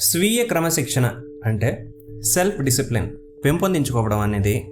స్వీయ క్రమశిక్షణ అంటే సెల్ఫ్ డిసిప్లిన్ పెంపొందించుకోవడం అనేది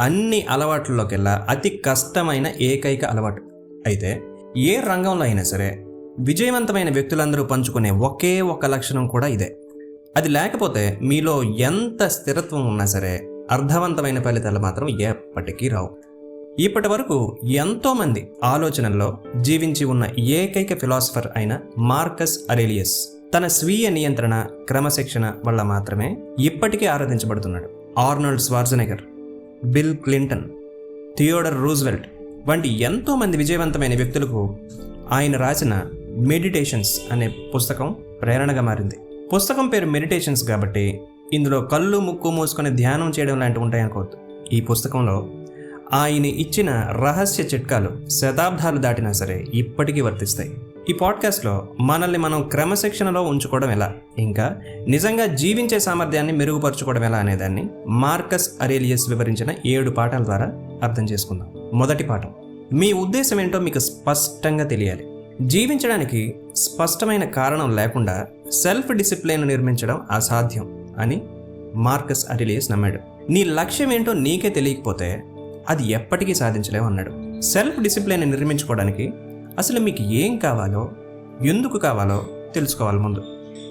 అన్ని అలవాట్లలోకెల్లా అతి కష్టమైన ఏకైక అలవాటు. అయితే ఏ రంగంలో అయినా సరే విజయవంతమైన వ్యక్తులందరూ పంచుకునే ఒకే ఒక లక్షణం కూడా ఇదే. అది లేకపోతే మీలో ఎంత స్థిరత్వం ఉన్నా సరే అర్థవంతమైన ఫలితాలు మాత్రం ఎప్పటికీ రావు. ఇప్పటి వరకు ఎంతోమంది ఆలోచనల్లో జీవించి ఉన్న ఏకైక ఫిలాసఫర్ అయిన మార్కస్ అరేలియస్ తన స్వీయ నియంత్రణ క్రమశిక్షణ వల్ల మాత్రమే ఇప్పటికీ ఆరాధించబడుతున్నాడు. Arnold Schwarzenegger Bill Clinton Theodore Roosevelt వంటి ఎంతో మంది విజయవంతమైన వ్యక్తులకు ఆయన రాసిన మెడిటేషన్స్ అనే పుస్తకం ప్రేరణగా మారింది. పుస్తకం పేరు మెడిటేషన్స్ కాబట్టి ఇందులో కళ్ళు ముక్కు మూసుకొని ధ్యానం చేయడం లాంటివి ఉంటాయనుకోవద్దు ఈ పుస్తకంలో ఆయన ఇచ్చిన రహస్య చిట్కాలు శతాబ్దాలు దాటినా సరే ఇప్పటికీ వర్తిస్తాయి. ఈ పాడ్కాస్ట్లో మనల్ని మనం క్రమశిక్షణలో ఉంచుకోవడం ఎలా? ఇంకా నిజంగా జీవించే సామర్థ్యాన్ని మెరుగుపరచుకోవడం ఎలా అనేదాన్ని మార్కస్ అరేలియస్ వివరించిన ఏడు పాఠాల ద్వారా అర్థం చేసుకుందాం. మొదటి పాఠం మీ ఉద్దేశం ఏంటో మీకు స్పష్టంగా తెలియాలి. జీవించడానికి స్పష్టమైన కారణం లేకుండా సెల్ఫ్ డిసిప్లిన్ నిర్మించడం అసాధ్యం అని మార్కస్ అరిలియస్ నమ్మాడు. నీ లక్ష్యం ఏంటో నీకే తెలియకపోతే అది ఎప్పటికీ సాధించలేవు అన్నాడు. సెల్ఫ్ డిసిప్లిన్ నిర్మించుకోవడానికి అసలు మీకు ఏం కావాలో ఎందుకు కావాలో తెలుసుకోవాలి ముందు.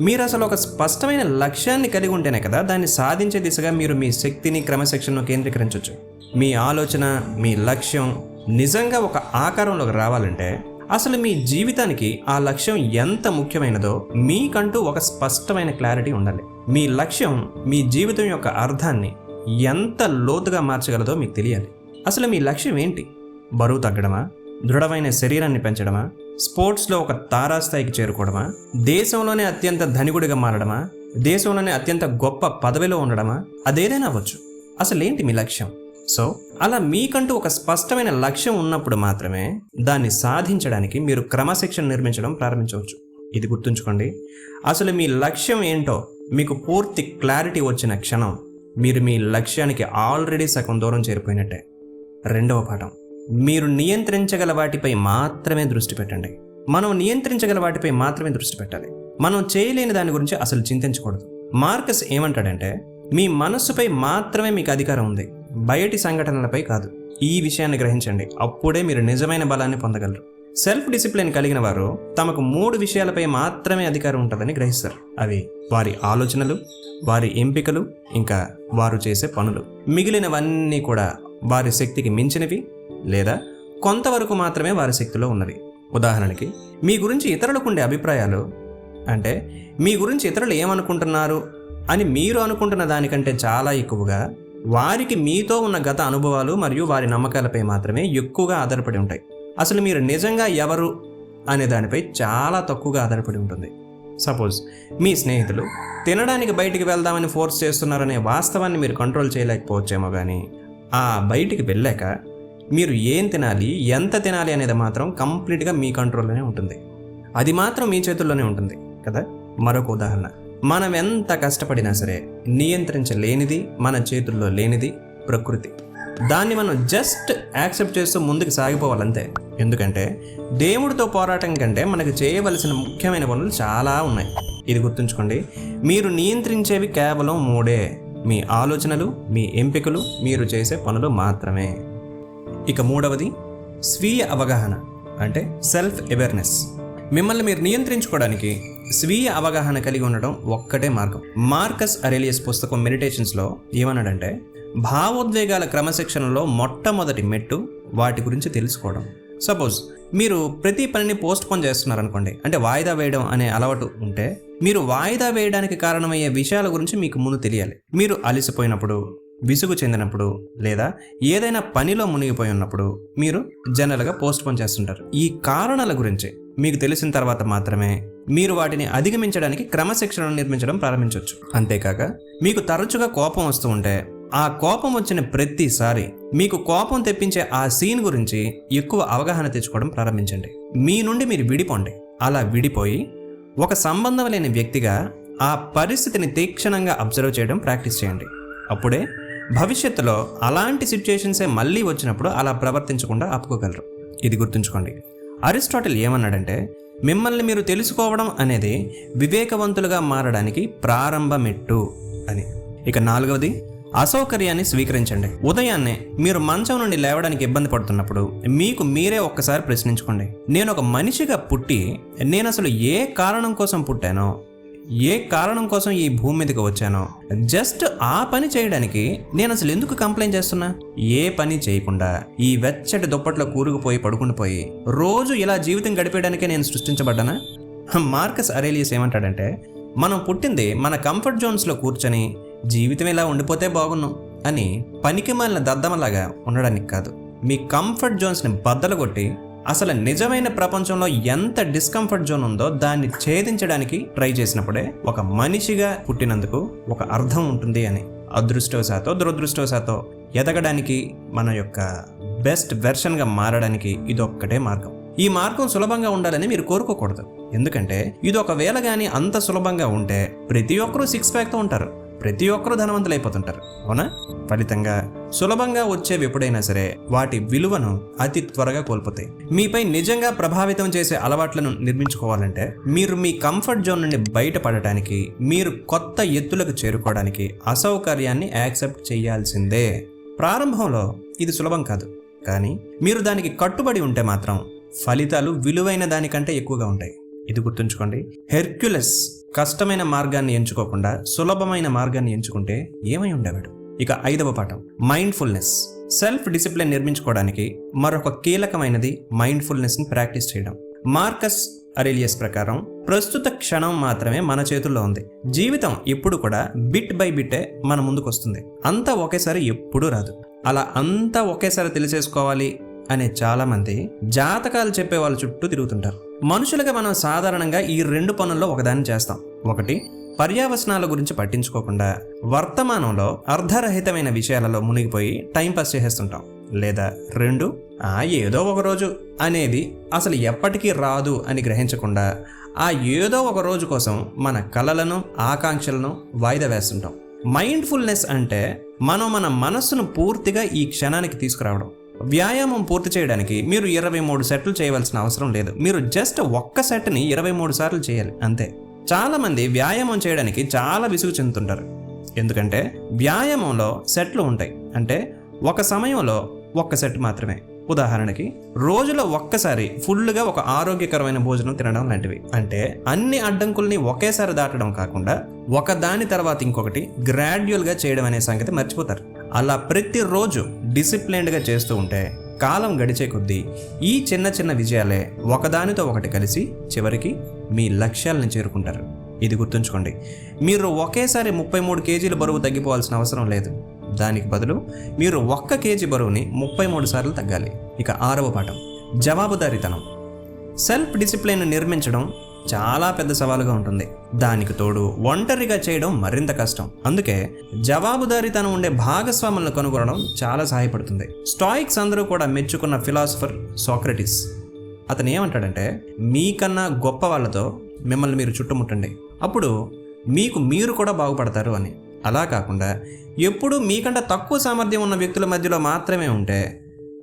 మీరు అసలు ఒక స్పష్టమైన లక్ష్యాన్ని కలిగి ఉంటేనే కదా దాన్ని సాధించే దిశగా మీరు మీ శక్తిని క్రమశిక్షణను కేంద్రీకరించవచ్చు మీ ఆలోచన మీ లక్ష్యం నిజంగా ఒక ఆకారంలోకి రావాలంటే అసలు మీ జీవితానికి ఆ లక్ష్యం ఎంత ముఖ్యమైనదో మీకంటూ ఒక స్పష్టమైన క్లారిటీ ఉండాలి. మీ లక్ష్యం మీ జీవితం యొక్క అర్థాన్ని ఎంత లోతుగా మార్చగలదో మీకు తెలియాలి. అసలు మీ లక్ష్యం ఏంటి? బరువు తగ్గడమా? దృఢమైన శరీరాన్ని పెంచడమా? స్పోర్ట్స్లో ఒక తారాస్థాయికి చేరుకోవడమా? దేశంలోనే అత్యంత ధనికుడిగా మారడమా? దేశంలోనే అత్యంత గొప్ప పదవిలో ఉండడమా? అదేదైనా అవ్వచ్చు. అసలేంటి మీ లక్ష్యం? సో అలా మీకంటూ ఒక స్పష్టమైన లక్ష్యం ఉన్నప్పుడు మాత్రమే దాన్ని సాధించడానికి మీరు క్రమశిక్షణ నిర్మించడం ప్రారంభించవచ్చు. ఇది గుర్తుంచుకోండి. అసలు మీ లక్ష్యం ఏంటో మీకు పూర్తి క్లారిటీ వచ్చిన క్షణం మీరు మీ లక్ష్యానికి ఆల్రెడీ సగం దూరం చేరిపోయినట్టే. రెండవ పాఠం. మీరు నియంత్రించగల వాటిపై మాత్రమే దృష్టి పెట్టండి. మనం నియంత్రించగల వాటిపై మాత్రమే దృష్టి పెట్టాలి. మనం చేయలేని దాని గురించి అసలు చింతించకూడదు. మార్కస్ ఏమంటాడంటే మీ మనస్సుపై మాత్రమే మీకు అధికారం ఉంది. బయటి సంఘటనలపై కాదు. ఈ విషయాన్ని గ్రహించండి. అప్పుడే మీరు నిజమైన బలాన్ని పొందగలరు. సెల్ఫ్ డిసిప్లిన్ కలిగిన వారు తమకు మూడు విషయాలపై మాత్రమే అధికారం ఉంటుందని గ్రహిస్తారు. అవి వారి ఆలోచనలు వారి ఎంపికలు ఇంకా వారు చేసే పనులు. మిగిలినవన్నీ కూడా వారి శక్తికి మించినవి లేదా కొంతవరకు మాత్రమే వారి శక్తిలో ఉన్నవి. ఉదాహరణకి మీ గురించి ఇతరులకు ఉండే అభిప్రాయాలు అంటే మీ గురించి ఇతరులు ఏమనుకుంటున్నారు అని మీరు అనుకుంటున్న దానికంటే చాలా ఎక్కువగా వారికి మీతో ఉన్న గత అనుభవాలు మరియు వారి నమ్మకాలపై మాత్రమే ఎక్కువగా ఆధారపడి ఉంటాయి. అసలు మీరు నిజంగా ఎవరు అనే దానిపై చాలా తక్కువగా ఆధారపడి ఉంటుంది. సపోజ్ మీ స్నేహితులు తినడానికి బయటికి వెళ్దామని ఫోర్స్ చేస్తున్నారనే వాస్తవాన్ని మీరు కంట్రోల్ చేయలేకపోవచ్చేమో కానీ ఆ బయటికి వెళ్ళాక మీరు ఏం తినాలి ఎంత తినాలి అనేది మాత్రం కంప్లీట్గా మీ కంట్రోల్లోనే ఉంటుంది. అది మాత్రం మీ చేతుల్లోనే ఉంటుంది కదా? మరొక ఉదాహరణ. మనం ఎంత కష్టపడినా సరే నియంత్రించలేనిది మన చేతుల్లో లేనిది ప్రకృతి. దాన్ని మనం జస్ట్ యాక్సెప్ట్ చేస్తూ ముందుకు సాగిపోవాలంతే. ఎందుకంటే దేవుడితో పోరాటం కంటే మనకు చేయవలసిన ముఖ్యమైన పనులు చాలా ఉన్నాయి. ఇది గుర్తుంచుకోండి. మీరు నియంత్రించేవి కేవలం మూడే. మీ ఆలోచనలు మీ ఎంపికలు మీరు చేసే పనులు మాత్రమే. ఇక మూడవది స్వీయ అవగాహన అంటే సెల్ఫ్ అవేర్నెస్ మిమ్మల్ని మీరు నియంత్రించుకోవడానికి స్వీయ అవగాహన కలిగి ఉండడం ఒక్కటే మార్గం. మార్కస్ అరేలియస్ పుస్తకం మెడిటేషన్స్లో ఏమన్నాడంటే భావోద్వేగాల క్రమశిక్షణలో మొట్టమొదటి మెట్టు వాటి గురించి తెలుసుకోవడం. సపోజ్ మీరు ప్రతి పనిని పోస్ట్ పోన్ చేస్తున్నారనుకోండి అంటే వాయిదా వేయడం అనే అలవాటు ఉంటే మీరు వాయిదా వేయడానికి కారణమయ్యే విషయాల గురించి మీకు ముందు తెలియాలి. మీరు అలసిపోయినప్పుడు విసుగు చెందినప్పుడు లేదా ఏదైనా పనిలో మునిగిపోయి ఉన్నప్పుడు మీరు జనరల్గా పోస్ట్ పోన్ చేస్తుంటారు. ఈ కారణాల గురించి మీకు తెలిసిన తర్వాత మాత్రమే మీరు వాటిని అధిగమించడానికి క్రమశిక్షణను నిర్మించడం ప్రారంభించవచ్చు. అంతేకాక మీకు తరచుగా కోపం వస్తూ ఉంటే ఆ కోపం వచ్చిన ప్రతిసారి మీకు కోపం తెప్పించే ఆ సీన్ గురించి ఎక్కువ అవగాహన తెచ్చుకోవడం ప్రారంభించండి. మీ నుండి మీరు విడిపోండి. అలా విడిపోయి ఒక సంబంధం లేని వ్యక్తిగా ఆ పరిస్థితిని తీక్షణంగా అబ్జర్వ్ చేయడం ప్రాక్టీస్ చేయండి. అప్పుడే భవిష్యత్తులో అలాంటి సిచ్యుయేషన్సే మళ్ళీ వచ్చినప్పుడు అలా ప్రవర్తించకుండా ఆపుకోగలరు. ఇది గుర్తుంచుకోండి. అరిస్టాటిల్ ఏమన్నాడంటే మిమ్మల్ని మీరు తెలుసుకోవడం అనేది వివేకవంతులుగా మారడానికి ప్రారంభమెట్టు అని. ఇక నాలుగవది అసౌకర్యాన్ని స్వీకరించండి. ఉదయాన్నే మీరు మంచం నుండి లేవడానికి ఇబ్బంది పడుతున్నప్పుడు మీకు మీరే ఒక్కసారి ప్రశ్నించుకోండి. నేను ఒక మనిషిగా పుట్టి నేను అసలు ఏ కారణం కోసం పుట్టానో ఏ కారణం కోసం ఈ భూమి మీదకి వచ్చానో జస్ట్ ఆ పని చేయడానికి నేను అసలు ఎందుకు కంప్లైంట్ చేస్తున్నా? ఏ పని చేయకుండా ఈ వెచ్చటి దుప్పట్లో కూరుకుపోయి పడుకుని పోయి రోజు ఇలా జీవితం గడిపేయడానికే నేను సృష్టించబడ్డానా? మార్కస్ అరేలియస్ ఏమంటాడంటే మనం పుట్టింది మన కంఫర్ట్ జోన్స్లో కూర్చొని జీవితం ఇలా ఉండిపోతే బాగున్నాం అని పనికి మాలిన దద్దమలాగా ఉండడానికి కాదు. మీ కంఫర్ట్ జోన్స్ని బద్దలు కొట్టి అసలు నిజమైన ప్రపంచంలో ఎంత డిస్కంఫర్ట్ జోన్ ఉందో దాన్ని ఛేదించడానికి ట్రై చేసినప్పుడే ఒక మనిషిగా పుట్టినందుకు ఒక అర్థం ఉంటుంది అని. అదృష్టవశాతో దురదృష్టవశాతో ఎదగడానికి మన యొక్క బెస్ట్ వెర్షన్గా మారడానికి ఇదొక్కటే మార్గం. ఈ మార్గం సులభంగా ఉండాలని మీరు కోరుకోకూడదు. ఎందుకంటే ఇది ఒకవేళ కానీ అంత సులభంగా ఉంటే ప్రతి ఒక్కరూ సిక్స్ ప్యాక్తో ఉంటారు. ప్రతి ఒక్కరూ ధనవంతులు అయిపోతుంటారు అవునా? ఫలితంగా సులభంగా వచ్చేవి ఎప్పుడైనా సరే వాటి విలువను అతి త్వరగా కోల్పోతాయి. మీపై నిజంగా ప్రభావితం చేసే అలవాట్లను నిర్మించుకోవాలంటే మీరు మీ కంఫర్ట్ జోన్ నుండి బయటపడటానికి మీరు కొత్త ఎత్తులకు చేరుకోవడానికి అసౌకర్యాన్ని యాక్సెప్ట్ చేయాల్సిందే. ప్రారంభంలో ఇది సులభం కాదు కానీ మీరు దానికి కట్టుబడి ఉంటే మాత్రం ఫలితాలు విలువైన దానికంటే ఎక్కువగా ఉంటాయి. ఇది గుర్తుంచుకోండి. హెర్క్యులస్ కష్టమైన మార్గాన్ని ఎంచుకోకుండా సులభమైన మార్గాన్ని ఎంచుకుంటే ఏమై ఉండేవాడు? ఇక ఐదవ పాఠం. మైండ్ఫుల్నెస్. సెల్ఫ్ డిసిప్లిన్ నిర్మించుకోవడానికి మరొక కీలకమైనది మైండ్ఫుల్నెస్ని ప్రాక్టీస్ చేయడం. మార్కస్ అరేలియస్ ప్రకారం ప్రస్తుత క్షణం మాత్రమే మన చేతుల్లో ఉంది. జీవితం ఎప్పుడు కూడా బిట్ బై బిట్టే మన ముందుకు వస్తుంది అంతా ఒకేసారి ఎప్పుడూ రాదు. అలా అంతా ఒకేసారి తెలిసేసుకోవాలి అనే చాలామంది జాతకాలు చెప్పే వాళ్ళ చుట్టూ తిరుగుతుంటారు. మనుషులుగా మనం సాధారణంగా ఈ రెండు పనుల్లో ఒకదాన్ని చేస్తాం. ఒకటి పర్యావసనాల గురించి పట్టించుకోకుండా వర్తమానంలో అర్ధరహితమైన విషయాలలో మునిగిపోయి టైంపాస్ చేసేస్తుంటాం. లేదా రెండు ఆ ఏదో ఒక రోజు అనేది అసలు ఎప్పటికీ రాదు అని గ్రహించకుండా ఆ ఏదో ఒక రోజు కోసం మన కలలను ఆకాంక్షలను వాయిదా వేస్తుంటాం. మైండ్ఫుల్నెస్ అంటే మనం మన మనస్సును పూర్తిగా ఈ క్షణానికి తీసుకురావడం. వ్యాయామం పూర్తి చేయడానికి మీరు ఇరవై మూడు సెట్లు చేయవలసిన అవసరం లేదు. మీరు జస్ట్ ఒక్క సెట్ని ఇరవై మూడు సార్లు చేయాలి అంతే. చాలామంది వ్యాయామం చేయడానికి చాలా విసుగు చెందుతుంటారు. ఎందుకంటే వ్యాయామంలో సెట్లు ఉంటాయి. అంటే ఒక సమయంలో ఒక్క సెట్ మాత్రమే. ఉదాహరణకి రోజులో ఒక్కసారి ఫుల్గా ఒక ఆరోగ్యకరమైన భోజనం తినడం లాంటివి. అంటే అన్ని అడ్డంకుల్ని ఒకేసారి దాటడం కాకుండా ఒక దాని తర్వాత ఇంకొకటి గ్రాడ్యువల్గా చేయడం అనే సంగతి మర్చిపోతారు. అలా ప్రతిరోజు డిసిప్లైన్డ్గా చేస్తూ ఉంటే కాలం గడిచే కొద్దీ ఈ చిన్న చిన్న విజయాలే ఒకదానితో ఒకటి కలిసి చివరికి మీ లక్ష్యాలను చేరుకుంటారు. ఇది గుర్తుంచుకోండి. మీరు ఒకేసారి ముప్పై మూడు కేజీల బరువు తగ్గిపోవాల్సిన అవసరం లేదు. దానికి బదులు మీరు ఒక్క కేజీ బరువుని ముప్పై మూడు సార్లు తగ్గాలి. ఇక ఆరవ పాఠం. జవాబుదారీతనం. సెల్ఫ్ డిసిప్లిన్ నిర్మించడం చాలా పెద్ద సవాలుగా ఉంటుంది. దానికి తోడు ఒంటరిగా చేయడం మరింత కష్టం. అందుకే జవాబుదారీతనం ఉండే భాగస్వాములను కనుగొనడం చాలా సహాయపడుతుంది. స్టాయిక్స్ అందరూ కూడా మెచ్చుకున్న ఫిలాసఫర్ సోక్రటిస్. అతను ఏమంటాడంటే మీకన్నా గొప్ప వాళ్ళతో మిమ్మల్ని మీరు చుట్టుముట్టండి. అప్పుడు మీకు మీరు కూడా బాగుపడతారు అని. అలా కాకుండా ఎప్పుడూ మీకంటే తక్కువ సామర్థ్యం ఉన్న వ్యక్తుల మధ్యలో మాత్రమే ఉంటే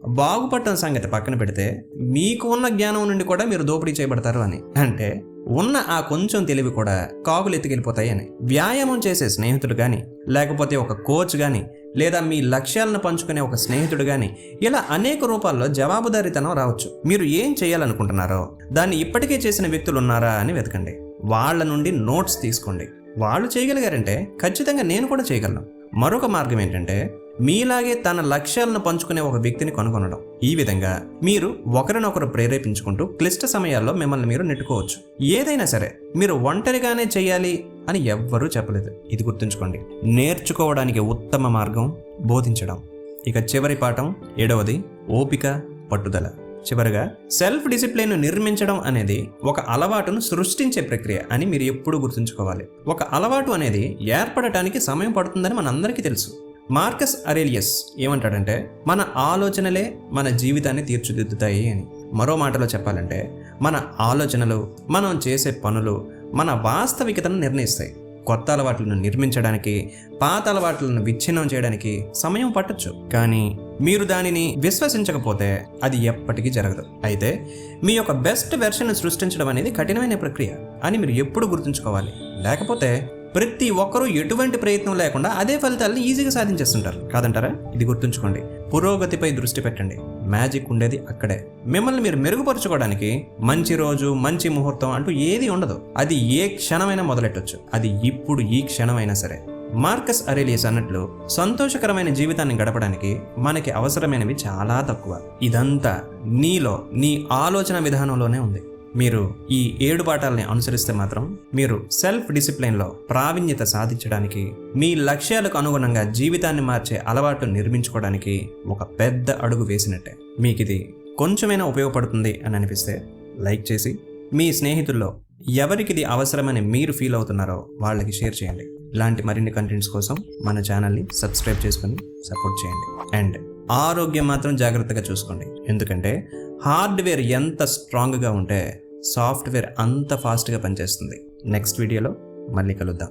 బాగుపడటం సంగతి పక్కన పెడితే మీకు ఉన్న జ్ఞానం నుండి కూడా మీరు దోపిడీ చేయబడతారు అని. అంటే ఉన్న ఆ కొంచెం తెలివి కూడా కాకులు ఎత్తుకెళ్ళిపోతాయని. వ్యాయామం చేసే స్నేహితుడు కానీ లేకపోతే ఒక కోచ్ కానీ లేదా మీ లక్ష్యాలను పంచుకునే ఒక స్నేహితుడు కానీ ఇలా అనేక రూపాల్లో జవాబుదారీతనం రావచ్చు. మీరు ఏం చేయాలనుకుంటున్నారో దాన్ని ఇప్పటికే చేసిన వ్యక్తులు ఉన్నారా అని వెతకండి. వాళ్ళ నుండి నోట్స్ తీసుకోండి. వాళ్ళు చేయగలిగారంటే ఖచ్చితంగా నేను కూడా చేయగలను. మరొక మార్గం ఏంటంటే మీలాగే తన లక్ష్యాలను పంచుకునే ఒక వ్యక్తిని కనుగొనడం. ఈ విధంగా మీరు ఒకరినొకరు ప్రేరేపించుకుంటూ క్లిష్ట సమయాల్లో మిమ్మల్ని మీరు నెట్టుకోవచ్చు. ఏదైనా సరే మీరు ఒంటరిగానే చేయాలి అని ఎవ్వరూ చెప్పలేదు. ఇది గుర్తుంచుకోండి. నేర్చుకోవడానికి ఉత్తమ మార్గం బోధించడం. ఇక చివరి పాఠం ఏడవది ఓపిక పట్టుదల. చివరగా సెల్ఫ్ డిసిప్లిన్ నిర్మించడం అనేది ఒక అలవాటును సృష్టించే ప్రక్రియ అని మీరు ఎప్పుడూ గుర్తుంచుకోవాలి. ఒక అలవాటు అనేది ఏర్పడటానికి సమయం పడుతుందని మనందరికీ తెలుసు. మార్కస్ అరేలియస్ ఏమంటాడంటే మన ఆలోచనలే మన జీవితాన్ని తీర్చిదిద్దుతాయి అని. మరో మాటలో చెప్పాలంటే మన ఆలోచనలు మనం చేసే పనులు మన వాస్తవికతను నిర్ణయిస్తాయి. కొత్త అలవాట్లను నిర్మించడానికి పాత అలవాట్లను విచ్ఛిన్నం చేయడానికి సమయం పట్టచ్చు. కానీ మీరు దానిని విశ్వసించకపోతే అది ఎప్పటికీ జరగదు. అయితే మీ యొక్క బెస్ట్ వెర్షన్ సృష్టించడం అనేది కఠినమైన ప్రక్రియ అని మీరు ఎప్పుడు గుర్తుంచుకోవాలి. లేకపోతే ప్రతి ఒక్కరూ ఎటువంటి ప్రయత్నం లేకుండా అదే ఫలితాలను ఈజీగా సాధించేస్తుంటారు. కాదంటారా? ఇది గుర్తుంచుకోండి. పురోగతిపై దృష్టి పెట్టండి. మ్యాజిక్ ఉండేది అక్కడే. మిమ్మల్ని మీరు మెరుగుపరచుకోవడానికి మంచి రోజు మంచి ముహూర్తం అంటూ ఏది ఉండదు. అది ఏ క్షణమైనా మొదలెట్టొచ్చు. అది ఇప్పుడు ఈ క్షణమైనా సరే. మార్కస్ అరేలియస్ అన్నట్లు సంతోషకరమైన జీవితాన్ని గడపడానికి మనకి అవసరమైనవి చాలా తక్కువ. ఇదంతా నీలో నీ ఆలోచన విధానంలోనే ఉంది. మీరు ఈ ఏడు పాఠాలని అనుసరిస్తే మాత్రం మీరు సెల్ఫ్ డిసిప్లిన్లో ప్రావీణ్యత సాధించడానికి మీ లక్ష్యాలకు అనుగుణంగా జీవితాన్ని మార్చే అలవాటు నిర్మించుకోవడానికి ఒక పెద్ద అడుగు వేసినట్టే. మీకు ఇది కొంచెమైనా ఉపయోగపడుతుంది అని అనిపిస్తే లైక్ చేసి మీ స్నేహితుల్లో ఎవరికి ఇది అవసరమని మీరు ఫీల్ అవుతున్నారో వాళ్ళకి షేర్ చేయండి. ఇలాంటి మరిన్ని కంటెంట్స్ కోసం మన ఛానల్ని సబ్స్క్రైబ్ చేసుకొని సపోర్ట్ చేయండి. అండ్ ఆరోగ్యం మాత్రం జాగ్రత్తగా చూసుకోండి. ఎందుకంటే హార్డ్వేర్ ఎంత స్ట్రాంగ్గా ఉంటే సాఫ్ట్వేర్ అంత ఫాస్ట్గా పనిచేస్తుంది. నెక్స్ట్ వీడియోలో మళ్ళీ కలుద్దాం.